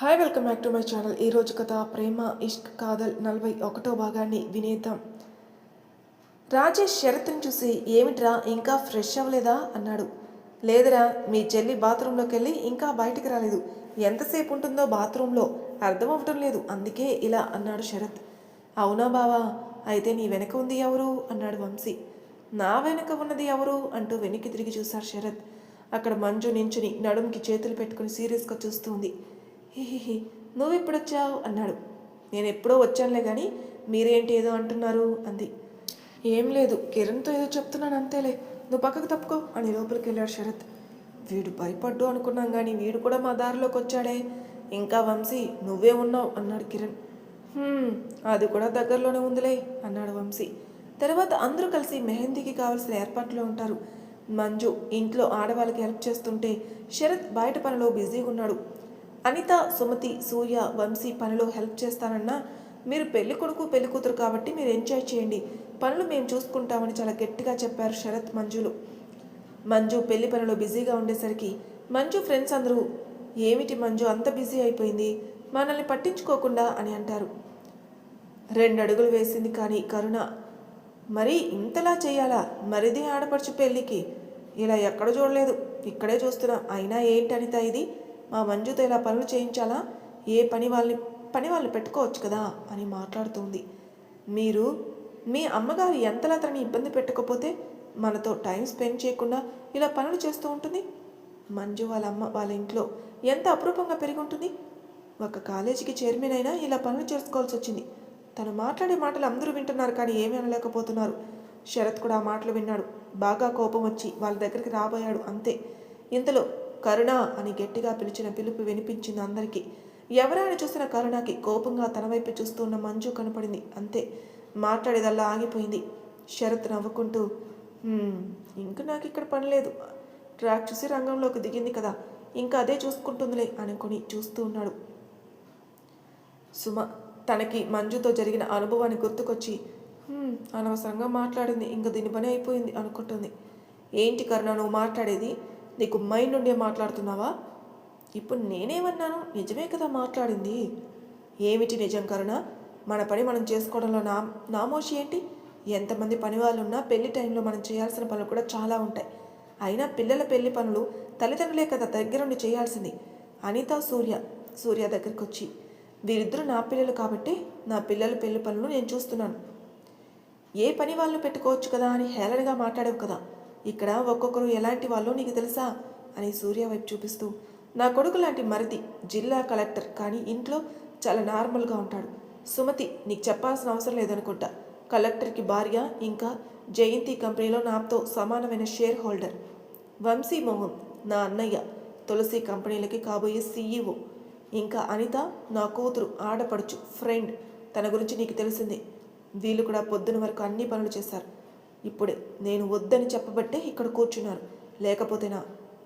Hi welcome back to my channel ఈరోజు కథ ప్రేమ ఇష్క్ కాదల్ నలభై ఒకటో భాగాన్ని వినేద్దాం. రాజేష్ శరత్ని చూసి ఏమిట్రా ఇంకా ఫ్రెష్ అవ్వలేదా? అన్నాడు. లేదురా మీ చెల్లి బాత్రూంలోకి వెళ్ళి ఇంకా బయటికి రాలేదు. ఎంతసేపు ఉంటుందో బాత్రూంలో అర్థం అవ్వటం లేదు. అందుకే ఇలా అన్నాడు శరత్. అవునా బావా అయితే నీ వెనక ఉంది ఎవరు? అన్నాడు వంశీ. నా వెనక ఉన్నది ఎవరు? అంటూ వెనక్కి తిరిగి చూశారు శరత్. అక్కడ మంజు నించుని నడుంకి చేతులు పెట్టుకుని సీరియస్గా చూస్తుంది హిహిహి నువ్వెప్పుడొచ్చావు? అన్నాడు. నేను ఎప్పుడో వచ్చానులే కానీ మీరేంటి ఏదో అంటున్నారు? అంది. ఏం లేదు కిరణ్తో ఏదో చెప్తున్నాను అంతేలే. నువ్వు పక్కకు తప్పుకో అని లోపలికి వెళ్ళాడు శరత్. వీడు భయపడ్డు అనుకున్నాం కానీ వీడు కూడా మా దారిలోకి వచ్చాడే ఇంకా వంశీ నువ్వే ఉన్నావు అన్నాడు కిరణ్. అది కూడా దగ్గరలోనే ఉందిలే అన్నాడు వంశీ. తర్వాత అందరూ కలిసి మెహందీకి కావాల్సిన ఏర్పాట్లో ఉంటారు. మంజు ఇంట్లో ఆడవాళ్ళకి హెల్ప్ చేస్తుంటే శరత్ బయట పనిలో బిజీగా ఉన్నాడు అనిత సుమతి సూర్య వంశీ పనిలో హెల్ప్ చేస్తానన్నా మీరు పెళ్ళి కొడుకు పెళ్ళి కూతురు కాబట్టి మీరు ఎంజాయ్ చేయండి. పనులు మేము చూసుకుంటామని చాలా గట్టిగా చెప్పారు శరత్ మంజులు. మంజు పెళ్ళి పనిలో బిజీగా ఉండేసరికి మంజు ఫ్రెండ్స్ అందరూ ఏమిటి మంజు అంత బిజీ అయిపోయింది? మనల్ని పట్టించుకోకుండా అని అంటారు. రెండు అడుగులు వేసింది కానీ కరుణ మరి ఇంతలా చేయాలా? మరిది ఆడపడుచు పెళ్ళికి ఇలా ఎక్కడ చూడలేదు. ఇక్కడే చూస్తున్నా. అయినా ఏంటి అనిత ఇది? మా మంజుతో ఇలా పనులు చేయించాలా? ఏ పని వాళ్ళని పని వాళ్ళు పెట్టుకోవచ్చు కదా? అని మాట్లాడుతుంది. మీరు మీ అమ్మగారు ఎంతలా తనని ఇబ్బంది పెట్టకపోతే మనతో టైం స్పెండ్ చేయకుండా ఇలా పనులు చేస్తూ ఉంటుంది? మంజు వాళ్ళ అమ్మ వాళ్ళ ఇంట్లో ఎంత అపురూపంగా పెరిగి ఉంటుంది ఒక కాలేజీకి చైర్మన్ అయినా ఇలా పనులు చేసుకోవాల్సి వచ్చింది. తను మాట్లాడే మాటలు అందరూ వింటున్నారు కానీ ఏమీ అనలేకపోతున్నారు. శరత్ కూడా ఆ మాటలు విన్నాడు. బాగా కోపం వచ్చి వాళ్ళ దగ్గరికి రాబోయాడు అంతే. ఇంతలో కరుణ అని గట్టిగా పిలిచిన పిలుపు వినిపించింది అందరికీ. ఎవరైనా చూసిన కరుణకి కోపంగా తన వైపు చూస్తున్న మంజు కనపడింది. అంతే మాట్లాడేదల్లా ఆగిపోయింది. శరత్ నవ్వుకుంటూ ఇంక నాకు ఇక్కడ పని లేదు. ట్రాక్ చూసి రంగంలోకి దిగింది కదా ఇంకా అదే చూసుకుంటుందిలే అనుకొని చూస్తూ ఉన్నాడు. సుమ తనకి మంజుతో జరిగిన అనుభవాన్ని గుర్తుకొచ్చి అనవసరంగా మాట్లాడింది. ఇంకా దీని పని అయిపోయింది అనుకుంటుంది. ఏంటి కరుణ నువ్వు మాట్లాడేది? నీకు మైండ్ నుండే మాట్లాడుతున్నావా? ఇప్పుడు నేనేమన్నాను? నిజమే కదా మాట్లాడింది. ఏమిటి నిజం కరుణ? మన పని మనం చేసుకోవడంలో నా నామోషి ఏంటి? ఎంతమంది పని వాళ్ళు ఉన్నా పెళ్ళి టైంలో మనం చేయాల్సిన పనులు కూడా చాలా ఉంటాయి. అయినా పిల్లల పెళ్ళి పనులు తల్లిదండ్రులే కదా దగ్గరుండి చేయాల్సింది. అనిత సూర్య సూర్య దగ్గరికి వచ్చి వీరిద్దరూ నా పిల్లలు కాబట్టి నా పిల్లల పెళ్ళి పనులు నేను చూస్తున్నాను. ఏ పని వాళ్ళు పెట్టుకోవచ్చు కదా అని హేళనగా మాట్లాడేవు కదా. ఇక్కడ ఒక్కొక్కరు ఎలాంటి వాళ్ళు నీకు తెలుసా? అని సూర్య వైపు చూపిస్తూ నా కొడుకు లాంటి మరిది జిల్లా కలెక్టర్ కానీ ఇంట్లో చాలా నార్మల్గా ఉంటాడు. సుమతి నీకు చెప్పాల్సిన అవసరం లేదనుకుంటా. కలెక్టర్కి భార్య ఇంకా జయంతి కంపెనీలో నాతో సమానమైన షేర్ హోల్డర్. వంశీ మోహన్ నా అన్నయ్య తులసి కంపెనీలకి కాబోయే సీఈఓ. ఇంకా అనిత నా కూతురు ఆడపడుచు ఫ్రెండ్ తన గురించి నీకు తెలిసిందే. వీళ్ళు కూడా పొద్దున వరకు అన్ని పనులు చేశారు. ఇప్పుడే నేను వద్దని చెప్పబట్టే ఇక్కడ కూర్చున్నారు. లేకపోతేనా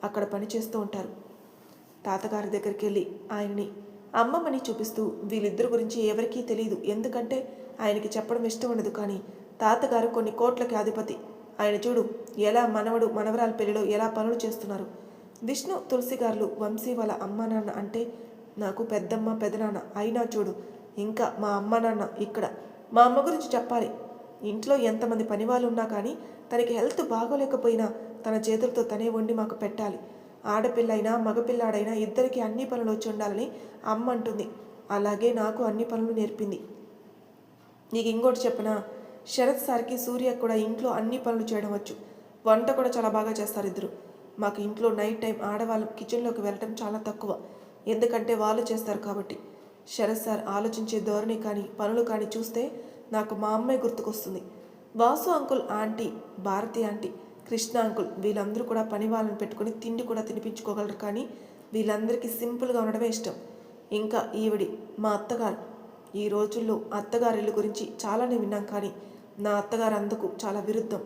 అక్కడ పని చేస్తూ ఉంటారు. తాతగారి దగ్గరికి వెళ్ళి ఆయన్ని అమ్మమ్మని చూపిస్తూ వీళ్ళిద్దరి గురించి ఎవరికీ తెలియదు ఎందుకంటే ఆయనకి చెప్పడం ఇష్టం ఉండదు కానీ తాతగారు కొన్ని కోట్లకి అధిపతి. ఆయన చూడు ఎలా మనవడు మనవరాల పెళ్ళిలో ఎలా పనులు చేస్తున్నారు. విష్ణు తులసి గారులు వంశీ వాళ్ళ అమ్మ నాన్న అంటే నాకు పెద్దమ్మ పెదనాన్న అయినా చూడు ఇంకా మా అమ్మ నాన్న ఇక్కడ మా అమ్మ గురించి చెప్పాలి. ఇంట్లో ఎంతమంది పని వాళ్ళు ఉన్నా కానీ తనకి హెల్త్ బాగోలేకపోయినా తన చేతులతో తనే వండి మాకు పెట్టాలి. ఆడపిల్లైనా మగపిల్లాడైనా ఇద్దరికి అన్ని పనులు వచ్చి ఉండాలని అమ్మ అంటుంది. అలాగే నాకు అన్ని పనులు నేర్పింది. నీకు ఇంకోటి చెప్పనా? శరత్ సార్కి సూర్య కూడా ఇంట్లో అన్ని పనులు చేయడం వచ్చు. వంట కూడా చాలా బాగా చేస్తారు ఇద్దరు. మాకు ఇంట్లో నైట్ టైం ఆడవాళ్ళం కిచెన్లోకి వెళ్ళటం చాలా తక్కువ. ఎందుకంటే వాళ్ళు చేస్తారు కాబట్టి. శరత్ సార్ ఆలోచించే ధోరణి కానీ పనులు కానీ చూస్తే నాకు మా అమ్మాయి గుర్తుకొస్తుంది. Vasu uncle aunty Bharati aunty Krishna uncle వీళ్ళందరూ కూడా పని వాళ్ళని పెట్టుకొని తిండి కూడా తినిపించుకోగలరు కానీ వీళ్ళందరికీ సింపుల్గా ఉండడమే ఇష్టం. ఇంకా ఈవిడి మా అత్తగారు. ఈ రోజుల్లో అత్తగారిళ్ళ గురించి చాలానే విన్నాం కానీ నా అత్తగారు అందుకు చాలా విరుద్ధం.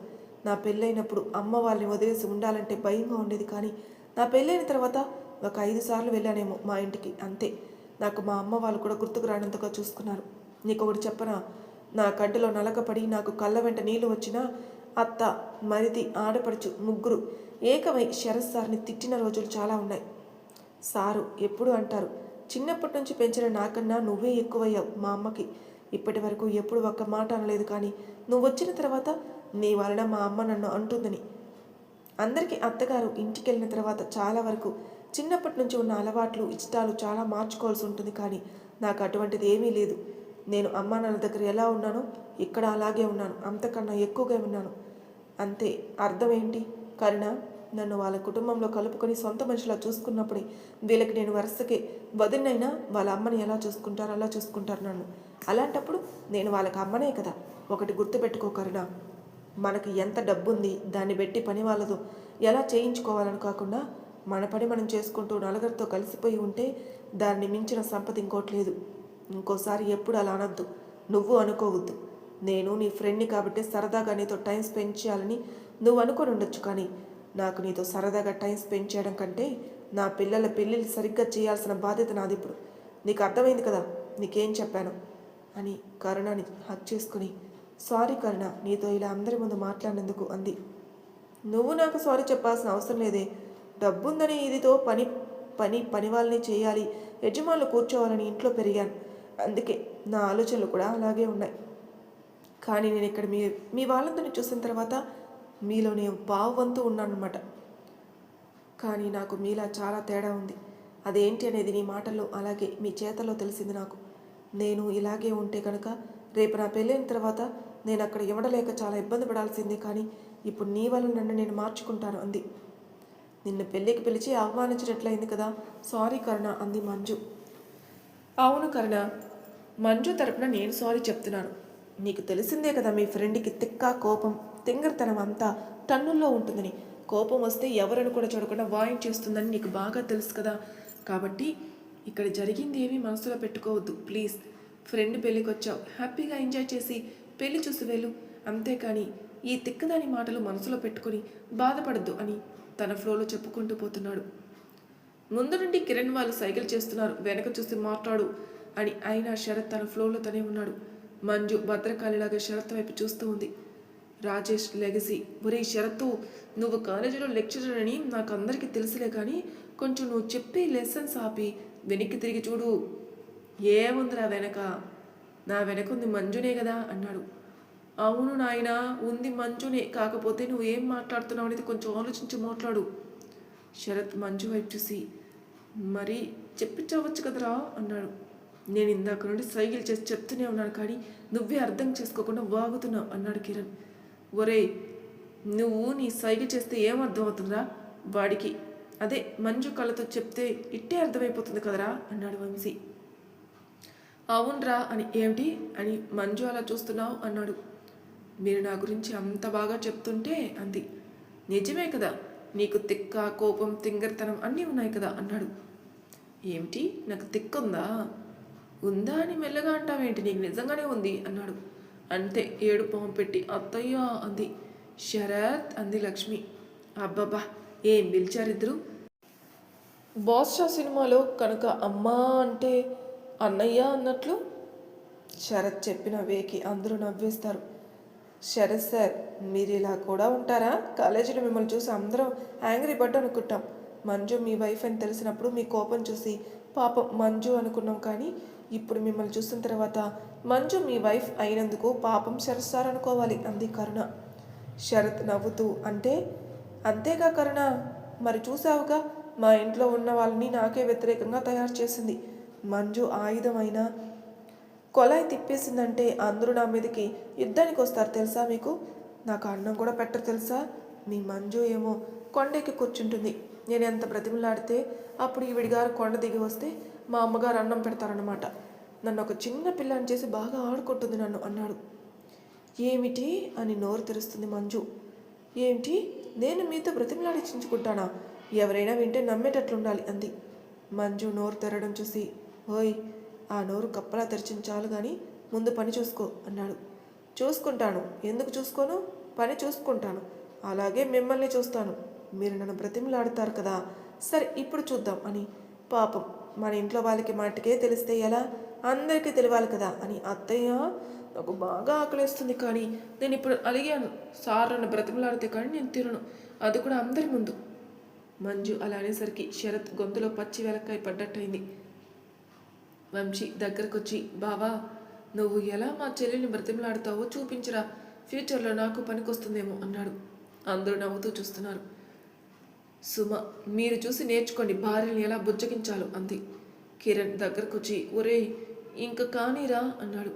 నా పెళ్ళైనప్పుడు అమ్మ వాళ్ళని వదిలేసి ఉండాలంటే భయంగా ఉండేది కానీ నా పెళ్ళైన తర్వాత ఒక ఐదు సార్లు వెళ్ళానేమో మా ఇంటికి అంతే. నాకు మా అమ్మ వాళ్ళు కూడా గుర్తుకు రానంతగా చూసుకున్నారు. నీకు ఒకటి చెప్పనా? నా కంటిలో నలకపడి నాకు కళ్ళ వెంట నీళ్ళు వచ్చినా అత్త మరిది ఆడపడుచు ముగ్గురు ఏకమై శరత్ సార్ని తిట్టిన రోజులు చాలా ఉన్నాయి. సారు ఎప్పుడు అంటారు చిన్నప్పటి నుంచి పెంచిన నాకన్నా నువ్వే ఎక్కువయ్యావు మా అమ్మకి. ఇప్పటి వరకు ఎప్పుడు ఒక్క మాట అనలేదు కానీ నువ్వు వచ్చిన తర్వాత నీ వలన మా అమ్మ నన్ను అంటుందని. అందరికీ అత్తగారు ఇంటికి వెళ్ళిన తర్వాత చాలా వరకు చిన్నప్పటి నుంచి ఉన్న అలవాట్లు ఇష్టాలు చాలా మార్చుకోవాల్సి ఉంటుంది కానీ నాకు అటువంటిది ఏమీ లేదు. నేను అమ్మా నాన్న దగ్గర ఎలా ఉన్నానో ఇక్కడ అలాగే ఉన్నాను. అంతకన్నా ఎక్కువగా ఉన్నాను. అంతే. అర్థం ఏంటి కరుణ నన్ను వాళ్ళ కుటుంబంలో కలుపుకొని సొంత మనిషిలా చూసుకున్నప్పుడే వీళ్ళకి నేను వరుసకే వదినైనా వాళ్ళ అమ్మని ఎలా చూసుకుంటారో అలా చూసుకుంటారు నన్ను. అలాంటప్పుడు నేను వాళ్ళకి అమ్మనే కదా. ఒకటి గుర్తుపెట్టుకో కరుణ. మనకి ఎంత డబ్బు ఉంది దాన్ని పెట్టి పని వాళ్ళతో ఎలా చేయించుకోవాలని కాకుండా మన పని మనం చేసుకుంటూ నలుగురితో కలిసిపోయి ఉంటే దాన్ని మించిన సంపద ఇంకోటి లేదు. ఇంకోసారి ఎప్పుడు అలా అనద్దు. నువ్వు అనుకోవద్దు. నేను నీ ఫ్రెండ్ని కాబట్టి సరదాగా నీతో టైం స్పెండ్ చేయాలని నువ్వు అనుకొని ఉండొచ్చు కానీ నాకు నీతో సరదాగా టైం స్పెండ్ చేయడం కంటే నా పిల్లల పెళ్ళిళ్ళు సరిగ్గా చేయాల్సిన బాధ్యత నాది ఇప్పుడు. నీకు అర్థమైంది కదా? నీకేం చెప్పాను? అని కరుణని హక్ చేసుకుని సారీ కరుణ నీతో ఇలా అందరి ముందు మాట్లాడినందుకు అంది. నువ్వు నాకు సారీ చెప్పాల్సిన అవసరం లేదే. డబ్బుందని ఇదితో పని పని పని వాళ్ళని చేయాలి. యజమానులు కూర్చోవాలని ఇంట్లో పెరిగాను. అందుకే నా ఆలోచనలు కూడా అలాగే ఉన్నాయి. కానీ నేను ఇక్కడ మీ మీ వాళ్ళందరినీ చూసిన తర్వాత మీలో నేను బావంతు వంతు కానీ నాకు మీలా చాలా తేడా ఉంది. అదేంటి అనేది నీ మాటల్లో అలాగే మీ చేతల్లో తెలిసింది నాకు. నేను ఇలాగే ఉంటే కనుక రేపు నా పెళ్ళైన తర్వాత నేను అక్కడ ఇవ్వడలేక చాలా ఇబ్బంది పడాల్సిందే కానీ ఇప్పుడు నీ వల్ల నన్ను నేను మార్చుకుంటాను అంది. నిన్ను పెళ్ళికి పిలిచి అవమానించినట్లయింది కదా. సారీ కరుణ అంది మంజు. అవును కరుణ మంజు తరపున నేను సారీ చెప్తున్నాను. నీకు తెలిసిందే కదా మీ ఫ్రెండ్కి తిక్క కోపం తింగరతనం అంతా టన్నుల్లో ఉంటుందని. కోపం వస్తే ఎవరని కూడా చూడకుండా వాయించేస్తుందని నీకు బాగా తెలుసు కదా. కాబట్టి ఇక్కడ జరిగింది ఏమీ మనసులో పెట్టుకోవద్దు ప్లీజ్. ఫ్రెండ్ పెళ్ళికి వచ్చావు హ్యాపీగా ఎంజాయ్ చేసి పెళ్ళి చూసి వెళ్ళు. అంతేకాని ఈ తిక్కదాని మాటలు మనసులో పెట్టుకొని బాధపడద్దు అని తన ఫ్లోలో చెప్పుకుంటూ పోతున్నాడు. ముందు నుండి కిరణ్ వాళ్ళు సైకిల్ చేస్తున్నారు. వెనక చూసి మాట్లాడు. అని అయినా శరత్ తన ఫ్లోలో తనే ఉన్నాడు. మంజు భద్రకాళిలాగా శరత్ వైపు చూస్తూ ఉంది. రాజేష్ లెగసీ ఒరే శరత్తు నువ్వు కాలేజీలో లెక్చరర్ అని నాకు అందరికీ తెలుసులే కానీ కొంచెం నువ్వు చెప్పే లెసన్స్ ఆపి వెనక్కి తిరిగి చూడు. ఏముందిరా వెనక? నా వెనక ఉంది మంజునే కదా అన్నాడు. అవును నాయన ఉంది మంజునే. కాకపోతే నువ్వు ఏం మాట్లాడుతున్నావు అనేది కొంచెం ఆలోచించి మాట్లాడు. శరత్ మంజు వైపు చూసి మరి చెప్పించవచ్చు కదరా అన్నాడు. నేను ఇందాక నుండి సైకిల్ చేసి చెప్తూనే ఉన్నాను కానీ నువ్వే అర్థం చేసుకోకుండా వాగుతున్నావు అన్నాడు కిరణ్. ఒరే నువ్వు నీ సైకిల్ చేస్తే ఏం అర్థం వాడికి అదే మంజు కళ్ళతో చెప్తే ఇట్టే అర్థమైపోతుంది కదరా? అన్నాడు వంశీ. అవునరా అని ఏమిటి అని మంజు అలా చూస్తున్నావు అన్నాడు. మీరు నా గురించి అంత బాగా చెప్తుంటే అంది. నిజమే కదా నీకు తిక్క కోపం తింగరితనం అన్నీ ఉన్నాయి కదా అన్నాడు. ఏమిటి? నాకు తిక్కుందా? ఉందా అని మెల్లగా అంటావేంటి? నీకు నిజంగానే ఉంది? అన్నాడు. అంతే ఏడు పొమ్మ పెట్టి. అత్తయ్య అంది. శరత్ అంది లక్ష్మి. అబ్బబ్బా ఏం పిలిచారిద్దరు? బాస్ షా సినిమాలో కనుక అమ్మ అంటే అన్నయ్య అన్నట్లు? శరత్ చెప్పిన వేకి అందరూ నవ్వేస్తారు. శరత్ సార్ మీరు ఇలా కూడా ఉంటారా? కాలేజీలో మిమ్మల్ని చూసి అందరం యాంగ్రీ బర్డ్ అనుకుంటాం మంజు మీ వైఫ్ అని తెలిసినప్పుడు మీ కోపం చూసి పాపం మంజు అనుకున్నాం కానీ ఇప్పుడు మిమ్మల్ని చూసిన తర్వాత మంజు మీ వైఫ్ అయినందుకు పాపం శరత్ సార్ అనుకోవాలి అంది కరుణ. శరత్ నవ్వుతూ అంటే? అంతేగా కరుణ. మరి చూసావుగా మా ఇంట్లో ఉన్న వాళ్ళని నాకే వ్యతిరేకంగా తయారు చేసింది. మంజు ఆయుధమైన? కొలాయి తిప్పేసిందంటే అందరూ నా మీదకి యుద్ధానికి వస్తారు తెలుసా మీకు? నాకు అన్నం కూడా పెట్టరు తెలుసా? మీ మంజు ఏమో కొండెక్కి కూర్చుంటుంది. నేను ఎంత బ్రతిమలాడితే అప్పుడు ఈవిడిగారు కొండ దిగి వస్తే మా అమ్మగారు అన్నం పెడతారనమాట నన్ను ఒక చిన్న పిల్లని చేసి బాగా ఆడుకుంటుంది నన్ను అన్నాడు. ఏమిటి? అని నోరు తెరుస్తుంది మంజు. ఏమిటి? నేను మీతో బ్రతిమలాడించుకుంటానా ఎవరైనా వింటే నమ్మేటట్లుండాలి అంది. మంజు నోరు తెరడం చూసి ఓయ్ ఆ నోరు కప్పలా తెరిచిన చాలు కానీ ముందు పని చూసుకో అన్నాడు. చూసుకుంటాను. ఎందుకు చూసుకోను? పని చూసుకుంటాను. అలాగే మిమ్మల్ని చూస్తాను. మీరు నన్ను బ్రతిమలాడతారు కదా. సరే ఇప్పుడు చూద్దాం అని. పాపం మన ఇంట్లో వాళ్ళకి మాటకే తెలిస్తే ఎలా? అందరికీ తెలియాలి కదా అని. అత్తయ్య నాకు బాగా ఆకలేస్తుంది కానీ నేను ఇప్పుడు అడిగాను సార్ నన్ను బ్రతిమలాడితే కానీ నేను తినను అది కూడా అందరి ముందు. మంజు అలా అనేసరికి శరత్ గొంతులో పచ్చి వెలక్కాయ పడ్డట్టయింది. వంశీ దగ్గరకొచ్చి బావా నువ్వు ఎలా మా చెల్లెల్ని బ్రతిమలాడతావో చూపించరా. ఫ్యూచర్లో నాకు పనికొస్తుందేమో అన్నాడు. అందరూ నవ్వుతూ చూస్తున్నారు. సుమ మీరు చూసి నేర్చుకోండి భార్యని ఎలా బుజ్జగించాలో అంది. కిరణ్ దగ్గరకొచ్చి ఒరేయ్ ఇంక కానీరా అన్నాడు.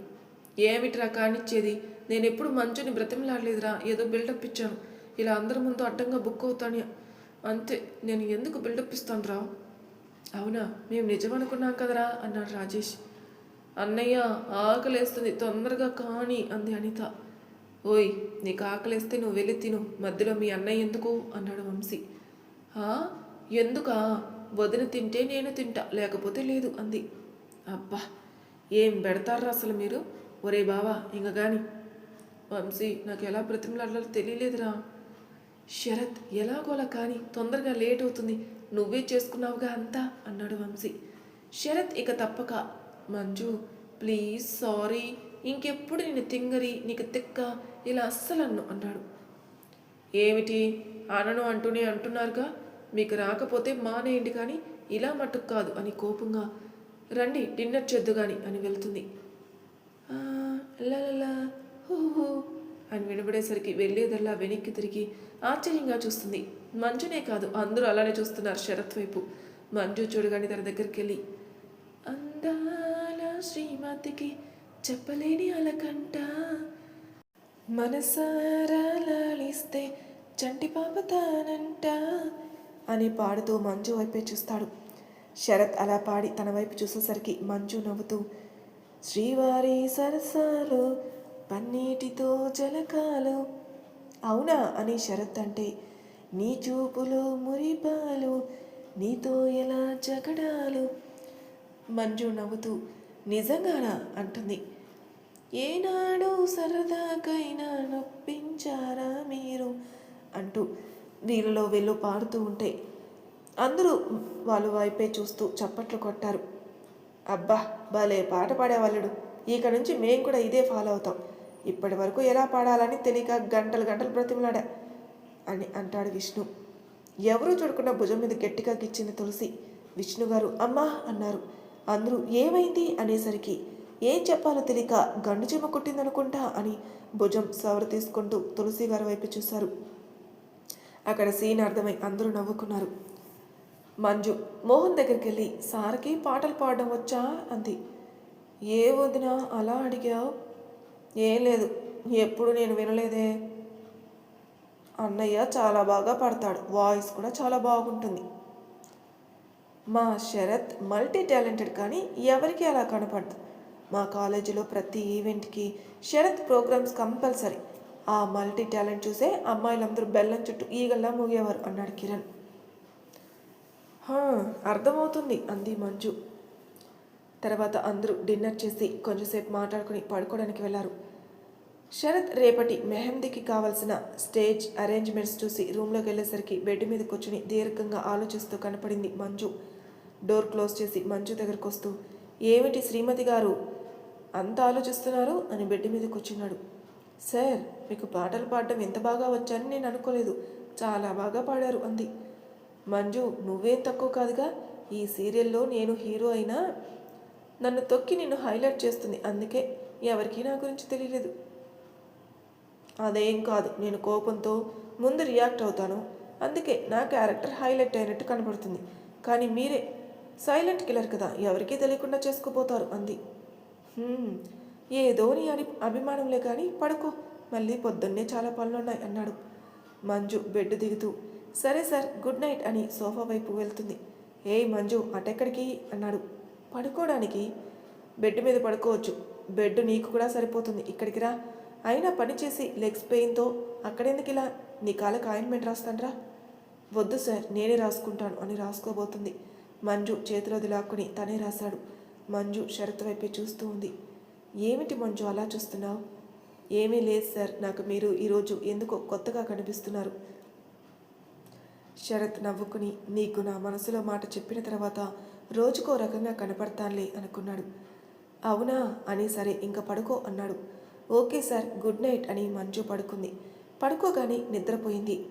ఏమిట్రా కానిచ్చేది? నేను ఎప్పుడు మంచుని బ్రతిమలాడలేదురా ఏదో బిల్డప్ ఇచ్చాను. ఇలా అందరి ముందు అడ్డంగా బుక్ అవుతాను. అంతే నేను ఎందుకు బిల్డప్ ఇస్తాను రా అవునా మేము నిజమనుకున్నాం కదరా అన్నాడు రాజేష్. అన్నయ్య ఆకలేస్తుంది తొందరగా కాని అంది అనిత. ఓయ్ నీకు ఆకలేస్తే నువ్వు వెళ్ళి తిను మధ్యలో మీ అన్నయ్య ఎందుకు? అన్నాడు వంశీ. ఎందుకా? వదిన తింటే నేను తింటా లేకపోతే లేదు అంది. అబ్బా! ఏం పెడతారా అసలు మీరు? ఒరే బావా ఇంక కానీ వంశీ నాకు ఎలా బ్రతిమలాడాలో తెలియలేదురా. శరత్ ఎలాగోలా కానీ తొందరగా లేట్ అవుతుంది. నువ్వే చేసుకున్నావుగా అంతా అన్నాడు వంశీ. శరత్ ఇక తప్పక. Manju please sorry. ఇంకెప్పుడు నేను తింగరి నీకు తిక్క ఇలా అస్సలు అన్ను అన్నాడు. ఏమిటి? అనను అంటూనే అంటున్నారుగా? మీకు రాకపోతే మానేయండి కానీ ఇలా మట్టుకు కాదు అని కోపంగా రండి డిన్నర్ చేద్దు కానీ అని వెళ్తుంది. "ఆ, లలలా, అని వినబడేసరికి వెళ్ళేదల్లా వెనక్కి తిరిగి ఆశ్చర్యంగా చూస్తుంది. మంజునే కాదు అందరూ అలానే చూస్తున్నారు శరత్ వైపు. మంజు చూడగానే తన దగ్గరికి వెళ్ళి అందాల శ్రీమతికి చెప్పలేని అలకంట. మనసారా లాలిస్తే చంటి పాపతానంట అని పాడుతూ మంజు వైపే చూస్తాడు. శరత్ అలా పాడి తన వైపు చూసేసరికి మంజు నవ్వుతూ శ్రీవారి సరసాలు పన్నీటితో జలకాలు. అవునా? అని శరత్ అంటే నీ చూపులు మురిపాలు నీతో ఎలా జగడాలు? మంజు నవ్వుతూ నిజంగానా? అంటుంది. ఏనాడు సరదాకైనా నొప్పించారా మీరు? అంటూ నీళ్ళలో వెళ్ళు పాడుతూ ఉంటే అందరూ వాళ్ళు వైపే చూస్తూ చప్పట్లు కొట్టారు. అబ్బా భలే పాట పాడేవాళ్ళుడు. ఇక నుంచి మేం కూడా ఇదే ఫాలో అవుతాం. ఇప్పటి వరకు ఎలా పాడాలని తెలియక గంటలు గంటలు బ్రతిమలాడా అని అంటాడు విష్ణు. ఎవరూ చూడకుండా భుజం మీద గట్టిగా గిచ్చింది తులసి. విష్ణు గారు అమ్మా అన్నారు. అందరూ ఏమైంది అనేసరికి ఏం చెప్పాలో తెలియక గండు చెమ్మ కొట్టిందనుకుంటా అని భుజం సవర తీసుకుంటూ తులసి గారి వైపు చూశారు. అక్కడ సీన్ అర్థమై అందరూ నవ్వుకున్నారు. మంజు మోహన్ దగ్గరికి వెళ్ళి సార్కి పాటలు పాడడం వచ్చా? అంది. ఏ వదిన అలా అడిగావు? ఏం లేదు ఎప్పుడు నేను వినలేదే. అన్నయ్య చాలా బాగా పాడతాడు వాయిస్ కూడా చాలా బాగుంటుంది. మా శరత్ మల్టీ టాలెంటెడ్ కానీ ఎవరికి అలా కనపడదు. మా కాలేజీలో ప్రతి ఈవెంట్కి శరత్ ప్రోగ్రామ్స్ కంపల్సరీ. ఆ మల్టీ టాలెంట్ చూసే అమ్మాయిలందరూ బెల్లం చుట్టూ ఈగల్లా మూగేవారు అన్నాడు కిరణ్. అర్థమవుతుంది అంది మంజు. తర్వాత అందరూ డిన్నర్ చేసి కొంచెంసేపు మాట్లాడుకుని పడుకోవడానికి వెళ్ళారు శరత్ రేపటి మెహందీకి కావాల్సిన స్టేజ్ అరేంజ్మెంట్స్ చూసి రూమ్లోకి వెళ్ళేసరికి బెడ్ మీద కూర్చుని దీర్ఘంగా ఆలోచిస్తూ కనపడింది మంజు. డోర్ క్లోజ్ చేసి మంజు దగ్గరకు వస్తూ ఏమిటి శ్రీమతి గారు? అంత ఆలోచిస్తున్నారు? అని బెడ్ మీద కూర్చున్నాడు. సార్ మీకు పాటలు పాడడం ఎంత బాగా వచ్చారని నేను అనుకోలేదు. చాలా బాగా పాడారు అంది. మంజు నువ్వేం తక్కువ కాదుగా. ఈ సీరియల్లో నేను హీరో అయినా నన్ను తొక్కి నిన్ను హైలైట్ చేస్తుంది. అందుకే ఎవరికీ నా గురించి తెలియలేదు. అదేం కాదు నేను కోపంతో ముందు రియాక్ట్ అవుతాను. అందుకే నా క్యారెక్టర్ హైలైట్ అయినట్టు కనబడుతుంది. కానీ మీరే సైలెంట్ కిల్లర్ కదా ఎవరికీ తెలియకుండా చేసుకుపోతారు అంది. ఏదో నీ అని అభిమానంలే కానీ పడుకో. మళ్ళీ పొద్దున్నే చాలా పనులున్నాయి అన్నాడు. మంజు బెడ్ దిగుతూ సరే సార్ గుడ్ నైట్ అని సోఫా వైపు వెళ్తుంది. ఏయ్ మంజు అటెక్కడికి? అన్నాడు. పడుకోవడానికి బెడ్ మీద పడుకోవచ్చు. బెడ్ నీకు కూడా సరిపోతుంది. ఇక్కడికి రా. అయినా పని చేసి లెగ్స్ పెయిన్తో అక్కడెందుకు ఇలా? నీ కాళ్ళకి ఆయింట్మెంట్ రాస్తానరా? వద్దు సార్ నేనే రాసుకుంటాను అని రాసుకోబోతుంది. మంజు చేతిలోది లాక్కుని తనే రాశాడు. మంజు షరత్ వైపే చూస్తూ ఉంది. ఏమిటి మంజు అలా చూస్తున్నావు? ఏమీ లేదు సార్. నాకు మీరు ఈరోజు ఎందుకో కొత్తగా కనిపిస్తున్నారు. శరత్ నవ్వుకుని నీకు నా మనసులో మాట చెప్పిన తర్వాత రోజుకో రకంగా కనపడతానులే అనుకున్నాడు. అవునా? అని సరే ఇంకా పడుకో అన్నాడు. ఓకే సార్ గుడ్ నైట్ అని మంజు పడుకుంది. పడుకోగానే నిద్రపోయింది.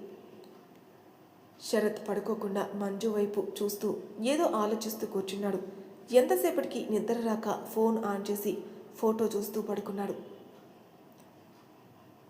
శరత్ పడుకోకుండా మంజు వైపు చూస్తూ ఏదో ఆలోచిస్తూ కూర్చున్నాడు. ఎంతసేపటికి నిద్ర రాక ఫోన్ ఆన్ చేసి ఫోటో చూస్తూ పడుకున్నాడు.